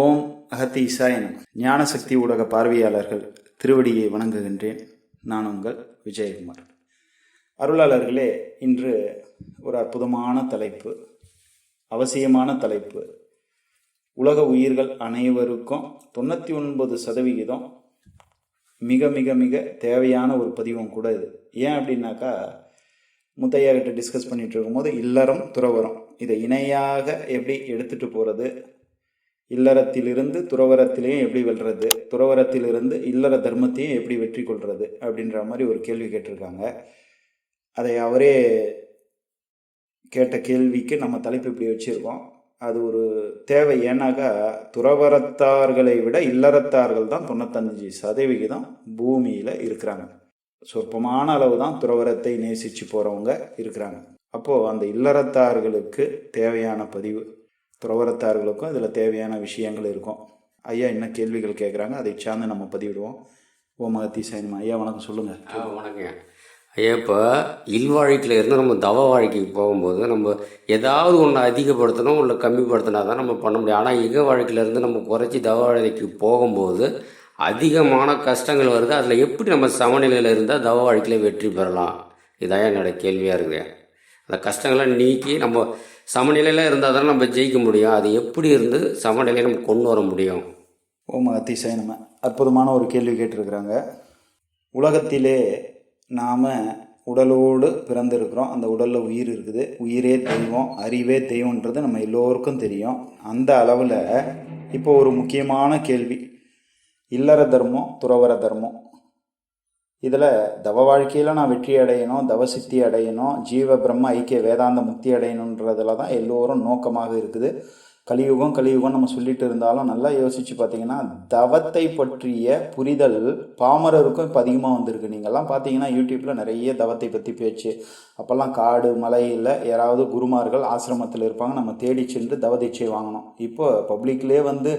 ஓம் அகத்தி இசாயனம் ஞானசக்தி ஊடக பார்வையாளர்கள் திருவடியை வணங்குகின்றேன். நான் உங்கள் விஜயகுமார். அருளாளர்களே இன்று ஒரு அற்புதமான தலைப்பு அவசியமான தலைப்பு. உலக உயிர்கள் அனைவருக்கும் தொண்ணூற்றி ஒன்பது சதவிகிதம் மிக மிக மிக தேவையான ஒரு பதிவும் கூட இது. ஏன் அப்படின்னாக்கா முத்தையா கிட்ட டிஸ்கஸ் பண்ணிகிட்டு இருக்கும்போது இல்லறம் துறவரம் இதை இணையாக எப்படி எடுத்துகிட்டு போகிறது இல்லறத்திலிருந்து துறவரத்திலையும் எப்படி வெல்றது? துறவரத்திலிருந்து இல்லற தர்மத்தையும் எப்படி வெற்றி கொள்வது அப்படின்ற மாதிரி ஒரு கேள்வி கேட்டிருக்காங்க. அதை அவரே கேட்ட கேள்விக்கு நம்ம தலைப்பு இப்படி வச்சுருக்கோம். அது ஒரு தேவை. ஏன்னாக்கா துறவரத்தார்களை விட இல்லறத்தார்கள் தான் தொண்ணூத்தஞ்சு சதவிகிதம் பூமியில் இருக்கிறாங்க. சொற்பமான அளவு தான் துறவரத்தை நேசித்து போகிறவங்க இருக்கிறாங்க. அப்போது அந்த இல்லறத்தார்களுக்கு தேவையான பதிவு துறவரத்தார்களுக்கும் இதில் தேவையான விஷயங்கள் இருக்கும். ஐயா என்ன கேள்விகள் கேட்குறாங்க அதை சார்ந்து நம்ம பதிவிடுவோம். ஓ மகத்தி ஐயா வணக்கம் சொல்லுங்கள் ஆ, வணக்கங்க. ஐயா இப்போ இல்வாழ்க்கையில் இருந்து நம்ம தவ வாழ்க்கைக்கு போகும்போது நம்ம ஏதாவது ஒன்று அதிகப்படுத்தணும் இல்லை கம்மிப்படுத்தினா தான் நம்ம பண்ண முடியும். ஆனால் இக வாழ்க்கையிலேருந்து நம்ம குறைச்சி தவ வாழ்க்கைக்கு போகும்போது அதிகமான கஷ்டங்கள் வருது. அதில் எப்படி நம்ம சமநிலையில் இருந்தால் தவ வாழ்க்கையில் வெற்றி பெறலாம்? இதான் என்னோட கேள்வியாக இருக்குது அந்த கஷ்டங்களை நீக்கி நம்ம சமநிலையில் இருந்தால் தானே நம்ம ஜெயிக்க முடியும். அது எப்படி இருந்து சமநிலையை நம்ம கொண்டு வர முடியும்? ஓம மகத்தி அற்புதமான ஒரு கேள்வி கேட்டிருக்கிறாங்க. உலகத்திலே நாம் உடலோடு பிறந்திருக்கிறோம். அந்த உடலில் உயிர் இருக்குது. உயிரே தெய்வம் அறிவே தெய்வன்றது நம்ம எல்லோருக்கும் தெரியும். அந்த அளவில் இப்போ ஒரு முக்கியமான கேள்வி. இல்லற தர்மம் துறவர தர்மம். இதில் தவ வாழ்க்கையில் நான் வெற்றி அடையணும் தவ சித்தி அடையணும் ஜீவ பிரம்ம ஐக்கிய வேதாந்த முக்தி அடையணுன்றதுல தான் எல்லோரும் நோக்கமாக இருக்குது. கலியுகம் கலியுகம் நம்ம சொல்லிட்டு இருந்தாலும் நல்லா யோசிச்சு பார்த்தீங்கன்னா தவத்தை பற்றிய புரிதல் பாமரருக்கும் இப்போ அதிகமாக வந்திருக்கு. நீங்கள்லாம் பார்த்தீங்கன்னா யூடியூப்பில் நிறைய தவத்தை பற்றி பேச்சு. அப்போல்லாம் காடு மலையில் யாராவது குருமார்கள் ஆசிரமத்தில் இருப்பாங்க நம்ம தேடி சென்று தவதீட்சை வாங்கணும். இப்போ பப்ளிக்லேயே வந்து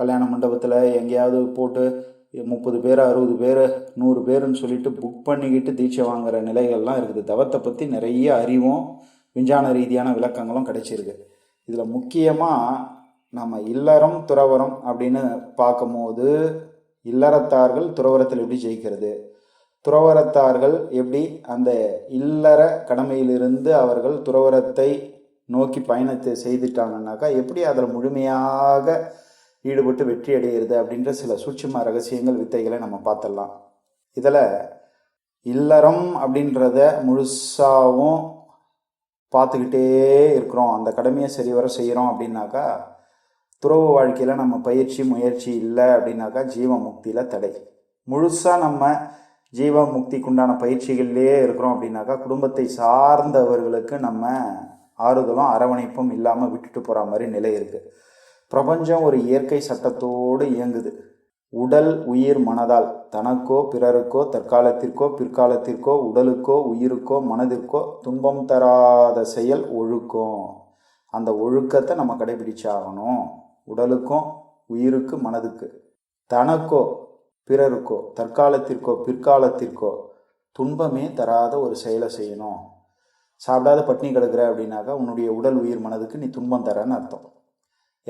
கல்யாண மண்டபத்தில் எங்கேயாவது போட்டு முப்பது பேர் அறுபது பேர் நூறு பேருன்னு சொல்லிட்டு புக் பண்ணிக்கிட்டு தீட்சை வாங்குற நிலைகள்லாம் இருக்குது. தவத்தை பற்றி நிறைய அறிவும் விஞ்ஞான ரீதியான விளக்கங்களும் கிடைச்சிருக்கு. இதில் முக்கியமாக நம்ம இல்லறம் துறவரம் அப்படின்னு பார்க்கும்போது இல்லறத்தார்கள் துறவரத்தில் எப்படி ஜெயிக்கிறது? துறவரத்தார்கள் எப்படி அந்த இல்லற கடமையிலிருந்து அவர்கள் துறவரத்தை நோக்கி பயணத்தை செய்துட்டாங்கன்னாக்கா எப்படி அதில் முழுமையாக ஈடுபட்டு வெற்றி அடைகிறது அப்படின்ற சில சூட்சும ரகசியங்கள் வித்தைகளை நம்ம பார்த்துடலாம். இதில் இல்லறம் அப்படின்றத முழுசாகவும் பார்த்துக்கிட்டே இருக்கிறோம். அந்த கடமையை சரிவர செய்கிறோம் அப்படின்னாக்கா துறவு வாழ்க்கையில் நம்ம பயிற்சி முயற்சி இல்லை அப்படின்னாக்கா ஜீவ முக்தியில் தடை. முழுசாக நம்ம ஜீவ முக்திக்குண்டான பயிற்சிகள்லேயே இருக்கிறோம் அப்படின்னாக்கா குடும்பத்தை சார்ந்தவர்களுக்கு நம்ம ஆறுதலும் அரவணைப்பும் இல்லாமல் விட்டுட்டு போகிற மாதிரி நிலை இருக்குது பிரபஞ்சம் ஒரு இயற்கை சட்டத்தோடு இயங்குது. உடல் உயிர் மனதால் தனக்கோ பிறருக்கோ தற்காலத்திற்கோ பிற்காலத்திற்கோ உடலுக்கோ உயிருக்கோ மனதிற்கோ துன்பம் தராத செயல் ஒழுக்கம். அந்த ஒழுக்கத்தை நம்ம கடைபிடிச்சாகணும் உடலுக்கும் உயிருக்கு மனதுக்கு. தனக்கோ பிறருக்கோ தற்காலத்திற்கோ பிற்காலத்திற்கோ துன்பமே தராத ஒரு செயலை செய்யணும். சாப்பிடாத பட்னி கிடக்குற அப்படின்னாக்கா உன்னுடைய உடல் உயிர் மனதுக்கு நீ துன்பம் தரன்னு அர்த்தம்.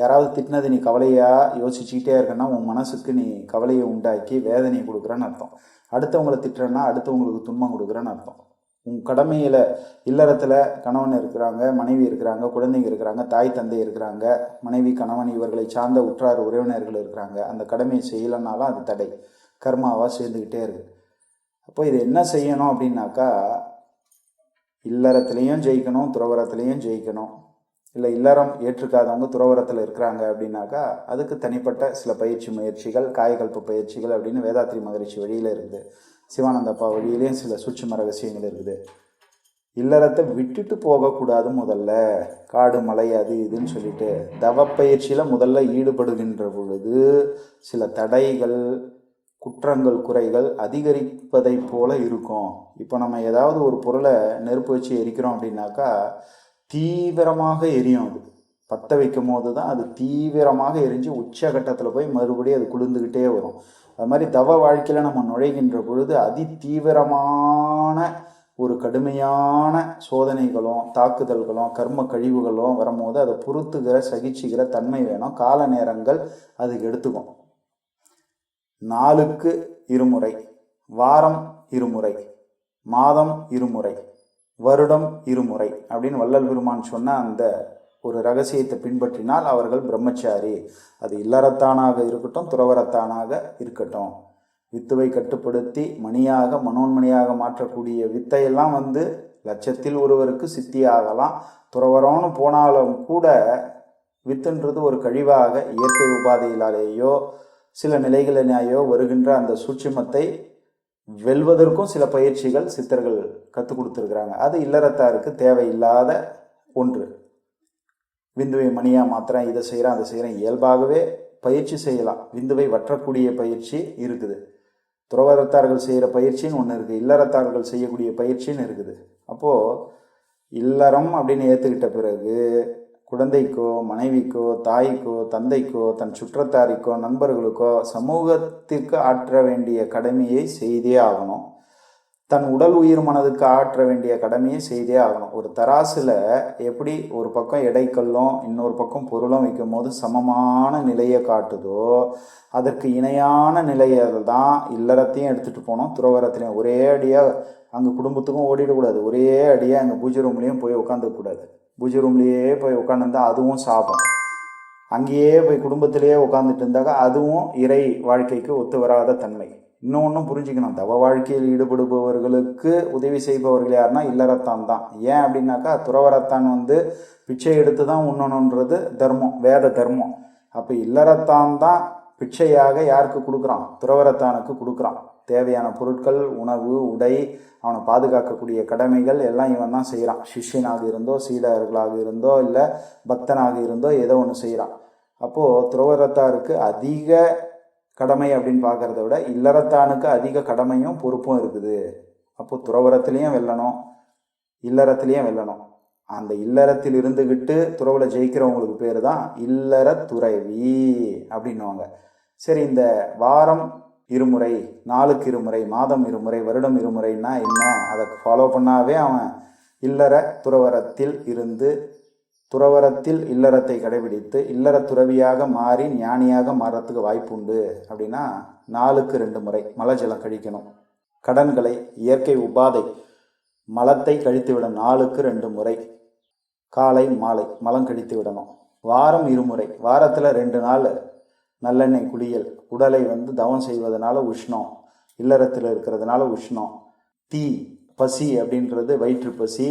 யாராவது திட்டினது நீ கவலையாக யோசிச்சுக்கிட்டே இருக்கன்னா உன் மனசுக்கு நீ கவலையை உண்டாக்கி வேதனையை கொடுக்குறன்னு அர்த்தம். அடுத்தவங்களை திட்டுறன்னா அடுத்தவங்களுக்கு துன்பம் கொடுக்குறன்னு அர்த்தம். உன் கடமையில் இல்லறத்தில் கணவன் இருக்கிறாங்க மனைவி இருக்கிறாங்க குழந்தைங்க இருக்கிறாங்க தாய் தந்தை இருக்கிறாங்க மனைவி கணவன் இவர்களை சார்ந்த உற்றார் உறவினர்கள் இருக்கிறாங்க. அந்த கடமையை செய்யலைனாலும் அது தடை. கர்மாவாக சேர்ந்துக்கிட்டே இருக்கு. அப்போ இது என்ன செய்யணும் அப்படின்னாக்கா இல்லறத்துலேயும் ஜெயிக்கணும் துறவரத்துலேயும் ஜெயிக்கணும். இல்லை இல்லறம் ஏற்றுக்காதவங்க துறவரத்தில் இருக்கிறாங்க அப்படின்னாக்கா அதுக்கு தனிப்பட்ட சில பயிற்சி முயற்சிகள் காயகல்ப பயிற்சிகள் அப்படின்னு வேதாத்ரி மகரிஷி வழியில் இருக்குது. சிவானந்தப்பா வழியிலையும் சில சூட்சும ரகசியங்கள் இருக்குது. இல்லறத்தை விட்டுட்டு போகக்கூடாது முதல்ல. காடு மலை அது இதுன்னு சொல்லிட்டு தவப்பயிற்சியில் முதல்ல ஈடுபடுகின்ற பொழுது சில தடைகள் குற்றங்கள் குறைகள் அதிகரிப்பதை போல இருக்கும். இப்போ நம்ம ஏதாவது ஒரு பொருளை நெருப்பு வச்சு எரிக்கிறோம் அப்படின்னாக்கா தீவிரமாக எரியும் அது. பற்ற வைக்கும் போது தான் அது தீவிரமாக எரிஞ்சு உச்சகட்டத்தில் போய் மறுபடியும் அது குளிர்ந்துக்கிட்டே வரும். அது மாதிரி தவ வாழ்க்கையில் நம்ம நுழைகின்ற பொழுது அதி தீவிரமான ஒரு கடுமையான சோதனைகளும் தாக்குதல்களும் கர்ம கழிவுகளும் வரும்போது அதை பொறுத்துக்கிற சகிச்சுக்கிற தன்மை வேணும். கால நேரங்கள் அதுக்கு எடுத்துக்கும். நாளுக்கு இருமுறை வாரம் இருமுறை மாதம் இருமுறை. வருடம் இருமுறை அப்படின்னு வள்ளல் பெருமான் சொன்ன அந்த ஒரு ரகசியத்தை பின்பற்றினால் அவர்கள் பிரம்மச்சாரி. அது இல்லறத்தானாக இருக்கட்டும் துறவரத்தானாக இருக்கட்டும். வித்துவை கட்டுப்படுத்தி மணியாக மனோன்மணியாக மாற்றக்கூடிய வித்தையெல்லாம் வந்து லட்சத்தில் ஒருவருக்கு சித்தியாகலாம். துறவரம்னு போனாலும் கூட வித்துன்றது ஒரு கழிவாக இயற்கை உபாதையிலாலேயோ சில நிலைகளினாயோ வருகின்ற அந்த சூட்சுமத்தை வெல்வதற்கும் சில பயிற்சிகள் சித்தர்கள் கற்றுக் கொடுத்துருக்குறாங்க. அது இல்லறத்தாருக்கு தேவையில்லாத ஒன்று. விந்துவை மணியாக மாத்திரம் இதை செய்கிறேன் அதை செய்கிறேன் இயல்பாகவே பயிற்சி செய்யலாம். விந்துவை வற்றக்கூடிய பயிற்சி இருக்குது. துறவரத்தார்கள் செய்கிற பயிற்சின்னு ஒன்று இருக்குது இல்லறத்தார்கள் செய்யக்கூடிய பயிற்சின்னு இருக்குது. அப்போது இல்லறம் அப்படின்னு ஏற்றுக்கிட்ட பிறகு குழந்தைக்கோ மனைவிக்கோ தாய்க்கோ தந்தைக்கோ தன் சுற்றத்தாரிக்கோ நண்பர்களுக்கோ சமூகத்திற்கு ஆற்ற வேண்டிய கடமையை செய்தே ஆகணும். தன் உடல் உயிர் மனதுக்கு ஆற்ற வேண்டிய கடமையை செய்தே ஆகணும். ஒரு தராசில் எப்படி ஒரு பக்கம் எடைக்கல்லும் இன்னொரு பக்கம் பொருளும் வைக்கும் போது சமமான நிலையை காட்டுதோ அதற்கு இணையான நிலையை தான் இல்லறத்தையும் எடுத்துகிட்டு போனோம் துறவரத்திலையும் ஒரே அடியாக அங்கே குடும்பத்துக்கும் ஓடிடக்கூடாது. ஒரே அடியாக அங்கே பூஜை ரூம்லேயும் போய் உட்காந்துக்கூடாது பூஜை ரூம்லேயே போய் உட்காந்துருந்தா அதுவும் சாபம். அங்கேயே போய் குடும்பத்திலேயே உட்காந்துட்டு இருந்தாக்கா அதுவும் இறை வாழ்க்கைக்கு ஒத்து வராத தன்மை. இன்னொன்றும் புரிஞ்சுக்கணும். தவ வாழ்க்கையில் ஈடுபடுபவர்களுக்கு உதவி செய்பவர்கள் யாருன்னா இல்லறத்தான் தான். ஏன் அப்படின்னாக்கா துறவரத்தான் வந்து பிச்சை எடுத்து தான் உண்ணணுன்றது தர்மம் வேத தர்மம். அப்போ இல்லறத்தான் தான் பிச்சையாக யாருக்கு கொடுக்குறான்? துறவரத்தானுக்கு கொடுக்குறான். தேவையான பொருட்கள் உணவு உடை அவனை பாதுகாக்கக்கூடிய கடமைகள் எல்லாம் இவன் தான் செய்கிறான் சிஷ்யனாக இருந்தோ சீடர்களாக இருந்தோ இல்லை பக்தனாக இருந்தோ ஏதோ ஒன்று செய்கிறான் அப்போது துறவரத்தாருக்கு அதிக கடமை அப்படின்னு பார்க்குறத விட இல்லறத்தானுக்கு அதிக கடமையும் பொறுப்பும் இருக்குது. அப்போது துறவரத்துலேயும் வெல்லணும் இல்லறத்துலேயும் வெல்லணும். அந்த இல்லறத்தில் இருந்துக்கிட்டு துறவில் ஜெயிக்கிறவங்களுக்கு பேர் தான் இல்லற துறைவி அப்படின்னுவாங்க. சரி இந்த வாரம் இருமுறை நாளுக்கு இருமுறை மாதம் இருமுறை வருடம் இருமுறைன்னா என்ன? அதை ஃபாலோ பண்ணாவே அவன் இல்லற துறவரத்தில் இருந்து துறவரத்தில் இல்லறத்தை கடைபிடித்து இல்லற துறவியாக மாறி ஞானியாக மாறத்துக்கு வாய்ப்புண்டு அப்படின்னா நாளுக்கு ரெண்டு முறை மலை ஜலம் கழிக்கணும். கடன்களை இயற்கை உபாதை மலத்தை கழித்து விட நாளுக்கு ரெண்டு முறை. காலை மாலை மலம் கழித்து விடணும் வாரம் இருமுறை வாரத்தில் ரெண்டு நாள் நல்லெண்ணெய் குளியல் உடலை வந்து தவம் செய்வதனால உஷ்ணம் இல்லறத்தில் இருக்கிறதுனால உஷ்ணம் தீ பசி அப்படின்றது வயிற்று பசி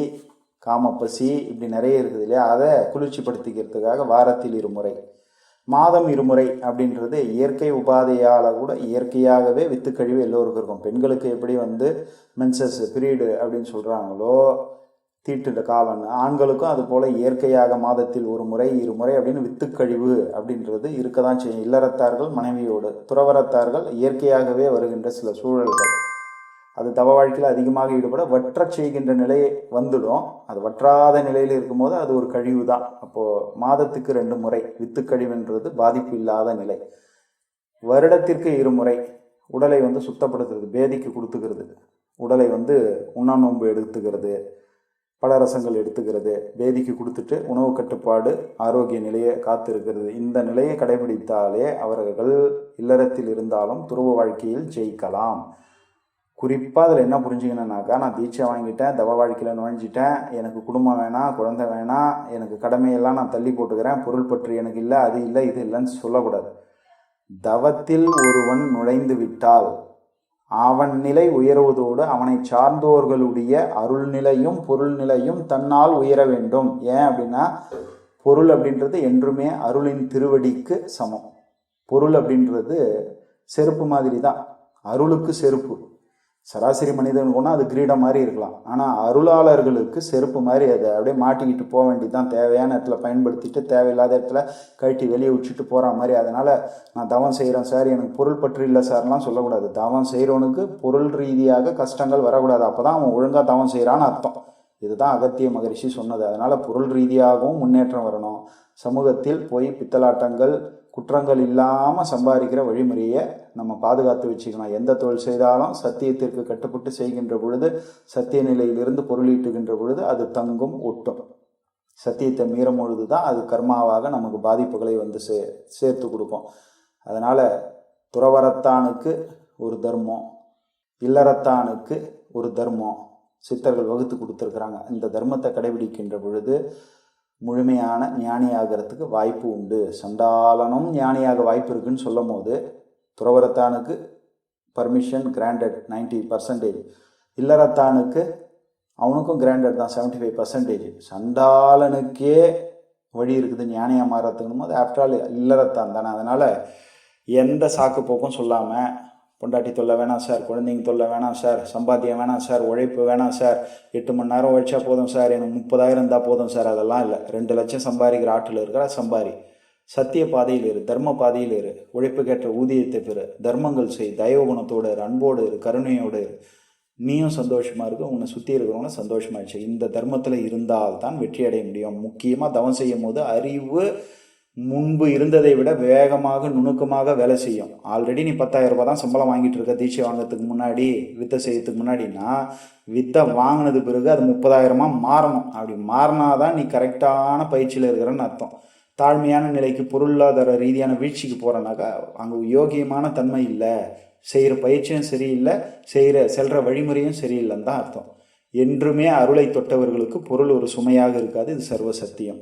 காம பசி இப்படி நிறைய இருக்குது இல்லையா? அதை குளிர்ச்சிப்படுத்திக்கிறதுக்காக வாரத்தில் இருமுறை மாதம் இருமுறை அப்படின்றது இயற்கை உபாதையால் கூட இயற்கையாகவே வித்துக்கழிவு எல்லோருக்கும் இருக்கும். பெண்களுக்கு எப்படி வந்து மென்சஸ் பீரியடு அப்படின்னு சொல்கிறாங்களோ தீட்டுட காலம்னு. ஆண்களுக்கும் அது போல் இயற்கையாக மாதத்தில் ஒரு முறை இருமுறை அப்படின்னு வித்துக்கழிவு அப்படின்றது இருக்க தான் செய்யும். இல்லறத்தார்கள் மனைவியோடு துறவரத்தார்கள் இயற்கையாகவே வருகின்ற சில சூழல்கள். அது தவ வாழ்க்கையில் அதிகமாக ஈடுபட வற்றச் செய்கின்ற நிலை வந்துடும். அது வற்றாத நிலையில் இருக்கும்போது அது ஒரு கழிவு தான் அப்போது மாதத்துக்கு ரெண்டு முறை வித்துக்கழிவுன்றது பாதிப்பு இல்லாத நிலை. வருடத்திற்கு இருமுறை உடலை வந்து சுத்தப்படுத்துறது பேதிக்கு கொடுத்துக்கிறது. உடலை வந்து உண்ணா நோன்பு எடுத்துக்கிறது. பழரசங்கள் எடுத்துக்கிறது. வேதிக்கு கொடுத்துட்டு உணவு கட்டுப்பாடு ஆரோக்கிய நிலையை காத்திருக்கிறது. இந்த நிலையை கடைபிடித்தாலே அவர்கள் இல்லறத்தில் இருந்தாலும் துருவ வாழ்க்கையில் ஜெயிக்கலாம். குறிப்பாக அதில் என்ன புரிஞ்சுக்கணுன்னாக்கா நான் தீட்சை வாங்கிட்டேன் தவ வாழ்க்கையில் நுழைஞ்சிட்டேன் எனக்கு குடும்பம் வேணாம் குழந்தை வேணாம் எனக்கு கடமையெல்லாம் நான் தள்ளி போட்டுக்கிறேன் பொருள் பற்றி எனக்கு இல்லை அது இல்லை இது இல்லைன்னு சொல்லக்கூடாது. தவத்தில் ஒருவன் நுழைந்து விட்டால் அவன் நிலை உயர்வதோடு அவனை சார்ந்தோர்களுடைய அருள் நிலையும் பொருள் நிலையும் தன்னால் உயர வேண்டும். ஏன் அப்படின்னா பொருள் அப்படின்றது என்றுமே அருளின் திருவடிக்கு சமம். பொருள் அப்படின்றது செருப்பு மாதிரி தான் அருளுக்கு செருப்பு. சராசரி மனிதன் போனால் அது கிரீடம் மாதிரி இருக்கலாம். ஆனால் அருளாளர்களுக்கு செருப்பு மாதிரி அதை அப்படியே மாட்டிக்கிட்டு போக வேண்டியதுதான் தேவையான இடத்துல பயன்படுத்திட்டு தேவையில்லாத இடத்துல கழட்டி வெளியே விட்டுட்டு போகிற மாதிரி. அதனால் நான் தவம் செய்கிறேன் சார். எனக்கு பொருள் பற்று இல்லை சார்லாம் சொல்லக்கூடாது. தவம் செய்கிறவனுக்கு பொருள் ரீதியாக கஷ்டங்கள் வரக்கூடாது. அப்போ தான் அவன் ஒழுங்காக தவம் செய்கிறான்னு அர்த்தம். இதுதான் அகத்திய மகரிஷி சொன்னது. அதனால் பொருள் ரீதியாகவும் முன்னேற்றம் வரணும். சமூகத்தில் போய் பித்தலாட்டங்கள் குற்றங்கள் இல்லாமல் சம்பாதிக்கிற வழிமுறையை நம்ம பாதுகாத்து வச்சுக்கணும். எந்த தொழில் செய்தாலும் சத்தியத்திற்கு கட்டுப்பட்டு செய்கின்ற பொழுது சத்திய நிலையிலிருந்து பொருளீட்டுகின்ற பொழுது அது தங்கும் ஒட்டும். சத்தியத்தை மீறும் பொழுது தான் அது கர்மாவாக நமக்கு பாதிப்புகளை வந்து சே சேர்த்து கொடுக்கும். அதனால் துறவரத்தானுக்கு ஒரு தர்மம் இல்லறத்தானுக்கு ஒரு தர்மம். சித்தர்கள் வகுத்து கொடுத்துருக்குறாங்க. இந்த தர்மத்தை கடைபிடிக்கின்ற பொழுது முழுமையான ஞானியாகிறதுக்கு வாய்ப்பு உண்டு. சண்டாளனும் ஞானியாக வாய்ப்பு இருக்குன்னு சொல்லும் போது துறவரத்தானுக்கு பர்மிஷன் கிராண்டட் 90% பர்சன்டேஜ் இல்லறத்தானுக்கு அவனுக்கும் கிராண்டட் தான் 75% ஃபைவ் பர்சன்டேஜ் சண்டாளனுக்கே வழி இருக்குது ஞானியாக மாறத்துக்கணும் போது ஆஃப்டர் ஆல் இல்லறத்தான் தானே. அதனால் எந்த சாக்கு போக்கும் சொல்லாமல் பொண்டாட்டி தொல்லை வேணாம் சார் குழந்தைங்க தொல்லை வேணாம் சார் சம்பாத்தியம் வேணாம் சார் உழைப்பு வேணாம் சார் எட்டு மணி நேரம் உழைச்சா போதும் சார் எனக்கு முப்பதாயிரம் இருந்தால் போதும் சார் அதெல்லாம் இல்லை. ரெண்டு லட்சம் சம்பாதிக்கிற ஆட்டில் இருக்கிற சம்பாரி சத்திய பாதையில் இரு தர்ம பாதையில் இரு. உழைப்புக்கேற்ற ஊதியத்தை பெறு. தர்மங்கள் செய் தயவுகுணத்தோடு இரு அன்போடு இரு கருணையோடு இரு. நீயும் சந்தோஷமாக இருக்கு உன்னை சுற்றி இருக்கிறவங்களும் சந்தோஷமாயிடுச்சு இந்த தர்மத்தில் இருந்தால்தான் வெற்றி அடைய முடியும். முக்கியமாக தவம் செய்யும் போது அறிவு முன்பு இருந்ததை விட வேகமாக நுணுக்கமாக வேலை செய்யும். ஆல்ரெடி நீ பத்தாயிரம் ரூபாய் தான் சம்பளம் வாங்கிட்டு இருக்க தீட்சை வாங்குறதுக்கு முன்னாடி வித்தை செய்யறதுக்கு முன்னாடினா வித்தை வாங்கினது பிறகு அது முப்பதாயிரமா மாறணும். அப்படி மாறினாதான் நீ கரெக்டான பயிற்சியில் இருக்கிறன்னு அர்த்தம். தாழ்மையான நிலைக்கு பொருளாதார ரீதியான வீழ்ச்சிக்கு போகிறனாக்கா அங்கே யோகியமான தன்மை இல்லை. செய்கிற பயிற்சியும் சரியில்லை செய்கிற செல்கிற வழிமுறையும் சரியில்லைன்னு தான் அர்த்தம். என்றுமே அருளை தொட்டவர்களுக்கு பொருள் ஒரு சுமையாக இருக்காது இது சர்வ சத்தியம்